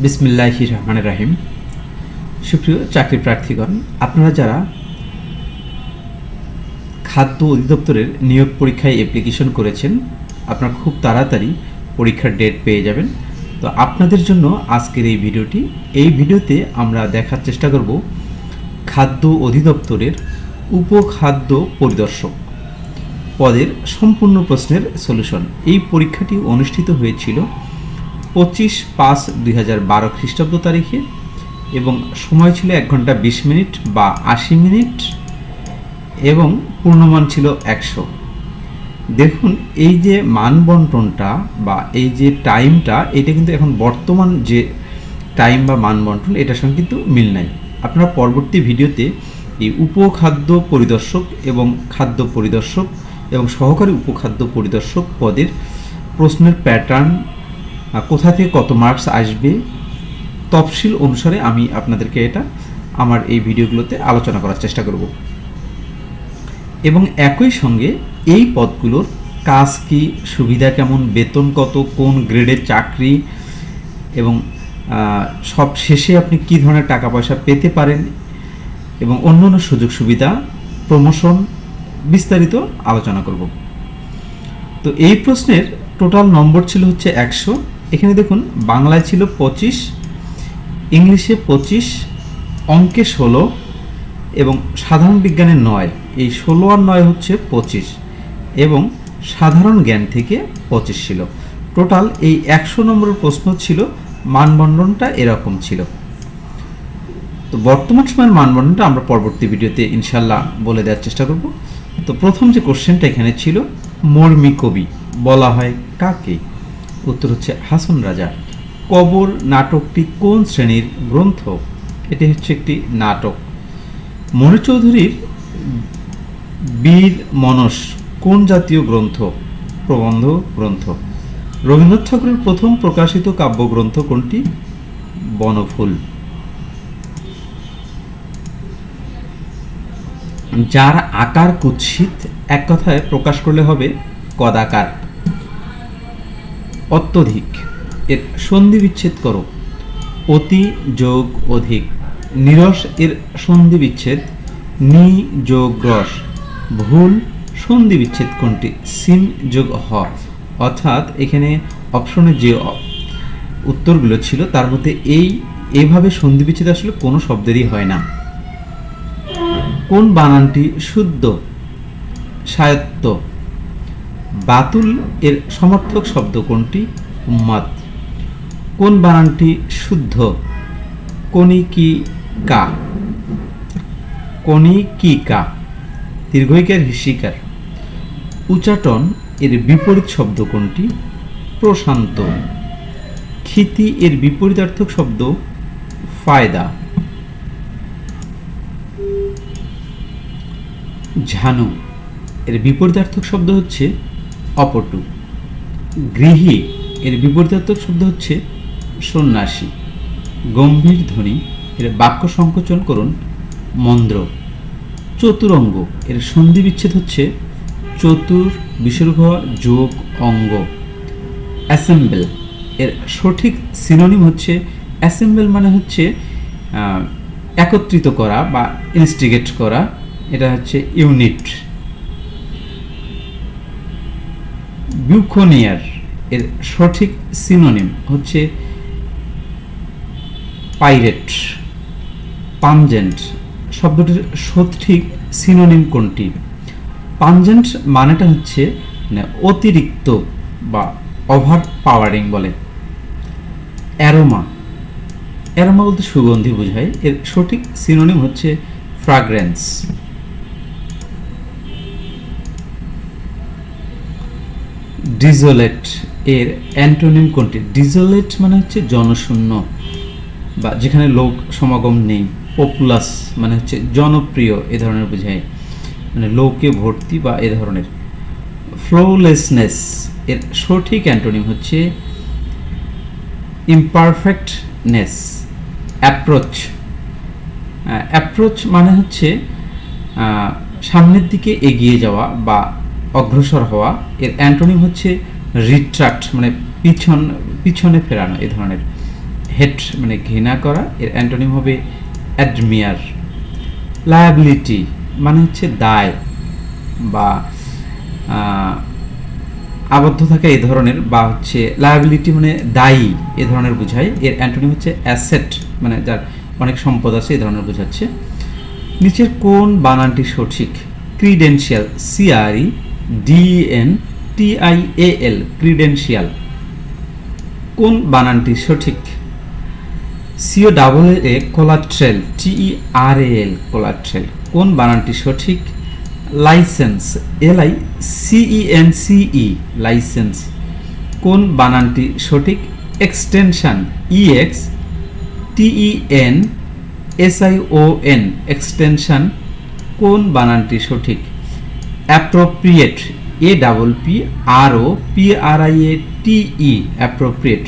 বিসমিল্লাহ রহমান রাহিম। সুপ্রিয় চাকরি প্রার্থীগণ, আপনারা যারা খাদ্য অধিদপ্তরের নিয়োগ পরীক্ষায় অ্যাপ্লিকেশন করেছেন, আপনারা খুব তাড়াতাড়ি পরীক্ষার ডেট পেয়ে যাবেন। তো আপনাদের জন্য আজকের এই ভিডিওটি, এই ভিডিওতে আমরা দেখার চেষ্টা করব খাদ্য অধিদপ্তরের উপখাদ্য পরিদর্শক পদের সম্পূর্ণ প্রশ্নের সলিউশন এই পরীক্ষাটি অনুষ্ঠিত হয়েছিল পঁচিশ পাঁচ দুই হাজার বারো খ্রিস্টাব্দ তারিখে এবং সময় ছিল এক ঘণ্টা বিশ মিনিট বা আশি মিনিট এবং পূর্ণমান ছিল একশো। দেখুন, এই যে মানবন্টনটা বা এই যে টাইমটা, এটা কিন্তু এখন বর্তমান যে টাইম বা মানবন্টন, এটার সঙ্গে কিন্তু মিল নাই। আপনারা পরবর্তী ভিডিওতে এই উপখাদ্য পরিদর্শক এবং খাদ্য পরিদর্শক এবং সহকারী উপখাদ্য পরিদর্শক পদের প্রশ্নের প্যাটার্ন কোথা থেকে কত মার্কস আসবে? তফসিল অনুসারে আমি আপনাদেরকে এটা, আমার এই ভিডিওগুলোতে আলোচনা করার চেষ্টা করব। এবং একই সঙ্গে এই পদগুলোর কাজ কি, সুবিধা কেমন, বেতন কত, কোন গ্রেডের চাকরি, এবং সব শেষে আপনি কি ধরনের টাকা পয়সা পেতে পারেন, এবং অন্যান্য সুযোগ সুবিধা প্রমোশন বিস্তারিত আলোচনা করব। তো এই প্রশ্নের টোটাল নম্বর ছিল হচ্ছে একশো। এখানে দেখুন, বাংলায় ছিল পঁচিশ, ইংলিশে পঁচিশ, অঙ্কে ষোলো এবং সাধারণ বিজ্ঞানে নয়। এই ষোলো আর নয় হচ্ছে পঁচিশ এবং সাধারণ জ্ঞান থেকে পঁচিশ ছিল। টোটাল এই একশো নম্বরের প্রশ্ন ছিল, মানবন্ধনটা এরকম ছিল। তো বর্তমান সময়ের মানবন্ধনটা আমরা পরবর্তী ভিডিওতে ইনশাল্লাহ বলে দেওয়ার চেষ্টা করব। তো প্রথম যে কোশ্চেনটা এখানে ছিল, মর্মী কবি বলা হয় কাকে? উত্তর হচ্ছে হাসন রাজা। কবর নাটকটি কোন শ্রেণির গ্রন্থ? এটি হচ্ছে একটি নাটক। মণি চৌধুরীর বীর মনস কোন জাতীয় গ্রন্থ? প্রবন্ধ গ্রন্থ। রবীন্দ্রনাথ ঠাকুরের প্রথম প্রকাশিত কাব্যগ্রন্থ কোনটি? বনফুল। যার আকার কুৎসিত, এক কথায় প্রকাশ করলে হবে কদাকার। অত্যধিক। এর সন্ধি বিচ্ছেদ করো। অতি যোগ অধিক। নিরস এর সন্ধি বিচ্ছেদ নি যোগ রস। ভুল সন্ধি বিচ্ছেদ কোনটি? সিন যোগ হ। অর্থাৎ এখানে অপশনে যে উত্তরগুলো ছিল, তার মধ্যে এই এইভাবে সন্ধি বিচ্ছেদ আসলে কোনো শব্দেরই হয় না। কোন বানানটি শুদ্ধ? সায়ত্ত। বাতুল এর সমর্থক শব্দ কোনটি? উম্মাদ। কোন বানানটি শুদ্ধ? কণিকিকা কণিকিকা দীর্ঘিকার হিসিকার। উচাটন এর বিপরীত শব্দ কোনটি? প্রশান্ত। ক্ষিতি এর বিপরীতার্থক শব্দ ফায়দা। ঝানু এর বিপরীতার্থক শব্দ হচ্ছে অপটু গৃহী এর বিপরীতার্থক শব্দ হচ্ছে সন্ন্যাসী। গম্ভীর ধ্বনি, এর বাক্য সংকোচন করুন, মন্দ্র। চতুরঙ্গ, এর সন্ধি বিচ্ছেদ হচ্ছে চতুর বিসর্গ যোগ অঙ্গ। অ্যাসেম্বল, এর সঠিক সিনোনিম হচ্ছে অ্যাসেম্বল মানে হচ্ছে একত্রিত করা বা ইনস্টিগেট করা, এটা হচ্ছে ইউনিট। বিউকোনিয়ার এর সঠিক সিনোনিম হচ্ছে পাইরেট পাঞ্জেন্ট শব্দটির সঠিক সিনোনিম কোনটি? পাঞ্জেন্ট মানেটা হচ্ছে মানে অতিরিক্ত বা ওভার পাওয়ারিং বলে। অ্যারোমা। অ্যারোমা বলতে সুগন্ধি বোঝায়। এর সঠিক সিনোনিম হচ্ছে ফ্রাগ্রেন্স। ডিজোলেট এর অ্যান্টোনিম কোনটি? ডিজোলেট মানে হচ্ছে জনশূন্য, বা যেখানে লোক সমাগম নেই। পপুলাস মানে হচ্ছে জনপ্রিয়, এ ধরনের বোঝায়। মানে লোকে ভর্তি বা এ ধরনের। ফ্লোলেসনেস এর সঠিক অ্যান্টোনিম হচ্ছে ইমপারফেক্টনেস, অ্যাপ্রোচ। অ্যাপ্রোচ মানে হচ্ছে সামনের দিকে এগিয়ে যাওয়া বা অগ্রসর হওয়া। এর অ্যান্টোনিম হচ্ছে রিট্রাক্ট মানে পিছন, পিছনে ফেরানো, এ ধরনের। হেট মানে ঘৃণা করা। এর অ্যান্টোনিম হবে অ্যাডমিয়ার। লায়াবিলিটি মানে হচ্ছে দায় বা আবদ্ধ থাকা এই ধরনের বা হচ্ছে লায়াবিলিটি মানে দায়ী, এ ধরনের বোঝায়। এর অ্যান্টোনিম হচ্ছে অ্যাসেট মানে যার অনেক সম্পদ আছে, এ ধরনের বোঝাচ্ছে। নিচের কোন বানানটি সঠিক? Credential CRE DN TIL credential কোন বানানটি সঠিক? সিও ডাবল এ কোলাট্রেল টিই আর এল কোলাট্রেল কোন বানানটি সঠিক? License L I CEN CE licence কোন বানানটি সঠিক? Extension E X T E N S I O N extension কোন বানানটি সঠিক? Appropriate A double P R O P R I A T E appropriate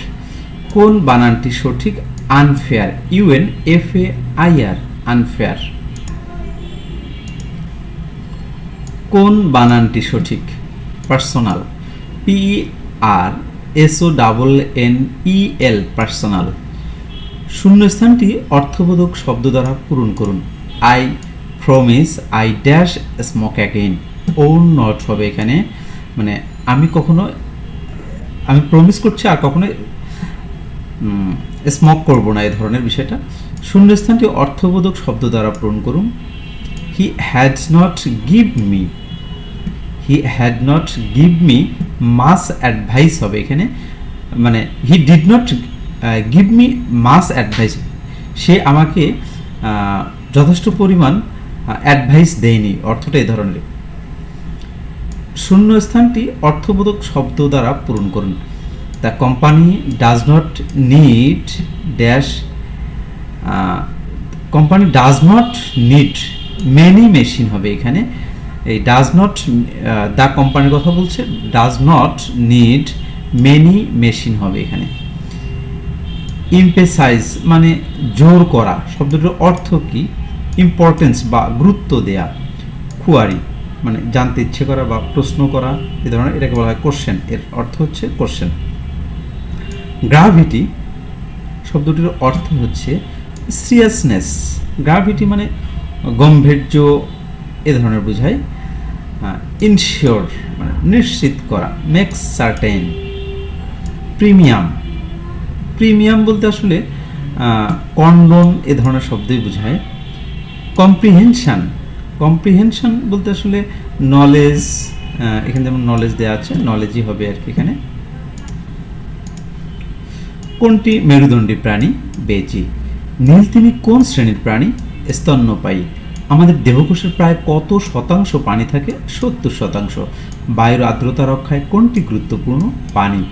কোন বানানটি সঠিক? Unfair U N F A I R unfair কোন বানানটি সঠিক? Personal P R S O double N E L personal শূন্যস্থানটি অর্থবোধক শব্দ দ্বারা পূরণ করুন। I promise I dash smoke again won't হবে এখানে। মানে আমি কখনো, আমি প্রমিস করছি আর কখনো স্মোক করব না এই ধরনের বিষয়টা। শূন্যস্থানটি অর্থবোধক শব্দ দ্বারা পূরণ করুন। He had not give me he had not give me much advice হবে এখানে। মানে he did not give me much advice সে আমাকে যথেষ্ট পরিমাণ অ্যাডভাইস দেয়নি। অর্থটা এই ধরনের। শূন্য স্থানটি অর্থবোধক শব্দ দ্বারা পূরণ করুন। The company does not need dash company does not need many machine হবে এখানে। এই ডাজ নট দ্য কোম্পানির কথা বলছে does not need many machine হবে এখানে। ইম্পেসাইজ মানে জোর করা, শব্দটির অর্থ কি? ইম্পর্টেন্স বা গুরুত্ব দেয়া। খুয়ারি মানে জানতে ইচ্ছে করা বা প্রশ্ন করা এ ধরনের এটাকে বলা হয় কোশ্চেন এর অর্থ হচ্ছে কোশ্চেন গ্রাভিটি শব্দটির অর্থ হচ্ছে সিরিয়াসনেস গ্রাভিটি মানে গম্ভীর্য, এ ধরনের বোঝায় ইনশিওর মানে নিশ্চিত করা মেক্স সার্টেন প্রিমিয়াম প্রিমিয়াম বলতে আসলে কন্ডন এ ধরনের শব্দই বোঝায়। কম্প্রিহেনশন কম্প্রিহেনশন বলতে আসলে নলেজ এখানে যেমন নলেজ দেওয়া আছে নলেজই হবে আর কি এখানে। কোনটি? মেরুদণ্ডী প্রাণী, বেজি। নীল তিনি কোন শ্রেণির প্রাণী? স্তন্যপায়ী। আমাদের দেহকোষের প্রায় কত শতাংশ পানি থাকে? সত্তর শতাংশ। বায়ুর আর্দ্রতা রক্ষায় কোনটি গুরুত্বপূর্ণ? পানি।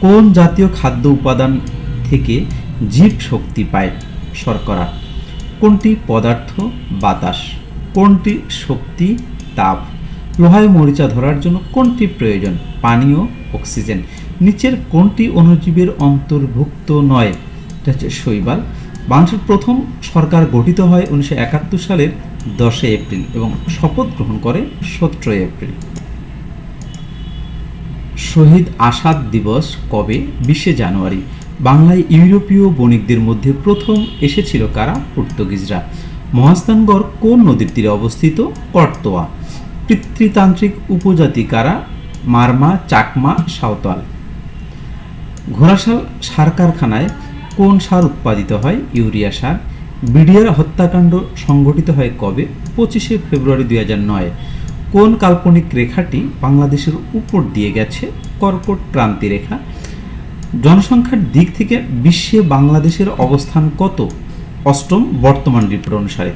কোন জাতীয় খাদ্য উপাদান থেকে জীব শক্তি পায়? শর্করা। কোনটি? পদার্থ, বাতাস। কোনটি শক্তি, তাপ? লোহায় মরিচা ধরার জন্য কোনটি প্রয়োজন? পানীয়, অক্সিজেন। নিচের কোনটি অণুজীবের অন্তর্ভুক্ত নয়? এটা হচ্ছে শৈবাল। বাংলাদেশের প্রথম সরকার গঠিত হয় উনিশশো একাত্তর সালের দশই এপ্রিল এবং শপথ গ্রহণ করে সতেরোই এপ্রিল। শহীদ আসাদ দিবস কবে? বিশে জানুয়ারি। বাংলায় ইউরোপীয় বণিকদের মধ্যে প্রথম এসেছিল কারা? পর্তুগিজরা। মহাস্থানগড় কোন নদীর তীরে অবস্থিত? কর্তোয়া। পিতৃতান্ত্রিক উপজাতি কারা? মারমা, চাকমা, সাঁওতাল। ঘোড়াশাল সার কারখানায় কোন সার উৎপাদিত হয়? ইউরিয়া সার। বিডিআর হত্যাকাণ্ড সংঘটিত হয় কবে? পঁচিশে ফেব্রুয়ারি দুই হাজার নয়। কোন কাল্পনিক রেখাটি বাংলাদেশের উপর দিয়ে গেছে? কর্কট ক্রান্তি রেখা। জনসংখ্যার দিক থেকে বিশ্বে বাংলাদেশের অবস্থান কত? অষ্টম বর্তমান রিপোর্ট অনুসারে।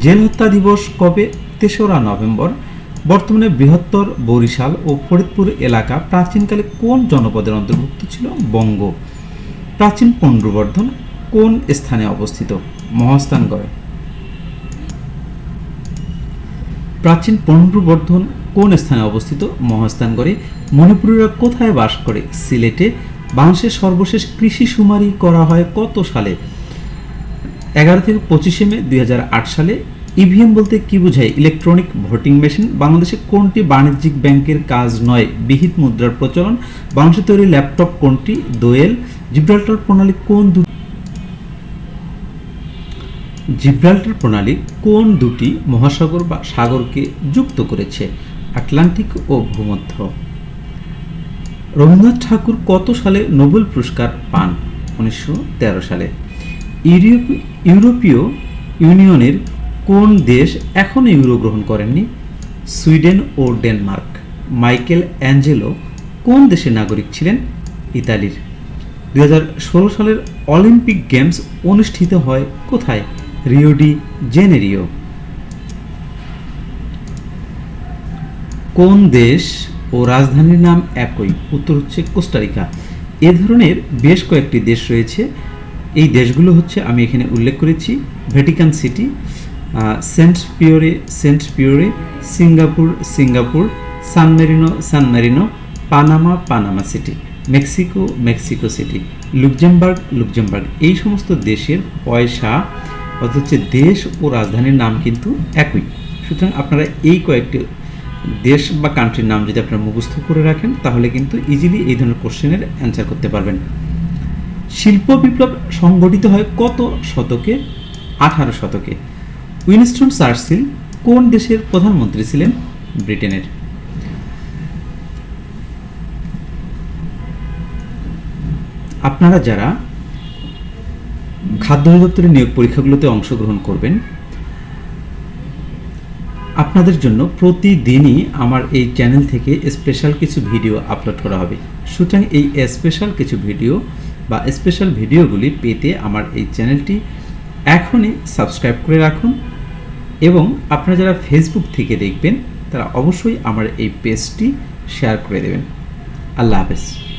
জেল হত্যা দিবস কবে? তেসরা নভেম্বর। বর্তমানে বৃহত্তর বরিশাল ও ফরিদপুর এলাকা প্রাচীনকালে কোন জনপদের অন্তর্ভুক্ত ছিল? বঙ্গ। প্রাচীন পুনর্বর্ধন কোন স্থানে অবস্থিত? মহাস্থানগড়ে প্রাচীন পুনর্বর্ধন কোন স্থানে অবস্থিত? মহাস্থানগড়ে মণিপুরীরা কোথায় বাস করে? সিলেটে। বাংলাদেশের সর্বশেষ কৃষি শুমারি করা হয় কত সালে? এগারো থেকে পঁচিশে মে দুই হাজার আট সালে ইভিএম বলতে কি বোঝায়? ইলেকট্রনিক ভোটিং মেশিন বাংলাদেশে কোনটি বাণিজ্যিক ব্যাংকের কাজ নয়? বিহিত মুদ্রার প্রচলন। বাংলাদেশে তৈরি ল্যাপটপ কোনটি? দোয়েল। জিব্রাল্টার প্রণালী কোন দু জিব্রাল্টার প্রণালী কোন দুটি মহাসাগর বা সাগরকে যুক্ত করেছে? আটলান্টিক ও ভূমধ্য। রবীন্দ্রনাথ ঠাকুর কত সালে নোবেল পুরস্কার পান? উনিশশো তেরো সালে। ইউরোপীয় ইউনিয়নের কোন দেশ এখনও ইউরো গ্রহণ করেননি? সুইডেন ও ডেনমার্ক। মাইকেল অ্যাঞ্জেলো কোন দেশের নাগরিক ছিলেন? ইতালির। দুই হাজার ষোলো সালের অলিম্পিক গেমস অনুষ্ঠিত হয় কোথায়? Rio de Janeiro. কোন দেশ ও রাজধানীর নাম একই? উত্তর হচ্ছে কোস্টারিকা। এ ধরনের বেশ কয়েকটি দেশ রয়েছে এই দেশগুলো হচ্ছে আমি এখানে উল্লেখ করেছি Vatican City Saint Pierre Saint Pierre Singapore Singapore San Marino San Marino Panama Panama City Mexico Mexico City Luxembourg Luxembourg এই সমস্ত দেশের পয়সা, অর্থাৎ হচ্ছে দেশ ও রাজধানীর নাম কিন্তু একই। সুতরাং আপনারা এই কয়েকটি দেশ বা কান্ট্রির নাম যদি আপনারা মুখস্থ করে রাখেন, তাহলে কিন্তু ইজিলি এই ধরনের কোশ্চেনের অ্যান্সার করতে পারবেন। শিল্প বিপ্লব সংগঠিত হয় কত শতকে? আঠারো শতকে। উইনস্টন চার্চিল কোন দেশের প্রধানমন্ত্রী ছিলেন? ব্রিটেনের। আপনারা যারা খাদ্য অধিদপ্তরের নিয়োগ পরীক্ষাগুলোতে অংশগ্রহণ করবেন, আপনাদের জন্য প্রতিদিনই আমার এই চ্যানেল থেকে স্পেশাল কিছু ভিডিও আপলোড করা হবে। সুতরাং এই স্পেশাল কিছু ভিডিও বা স্পেশাল ভিডিওগুলি পেতে আমার এই চ্যানেলটি এখনই সাবস্ক্রাইব করে রাখুন এবং আপনারা যারা ফেসবুক থেকে দেখবেন, তারা অবশ্যই আমার এই পেজটি শেয়ার করে দেবেন। আল্লাহ হাফেজ।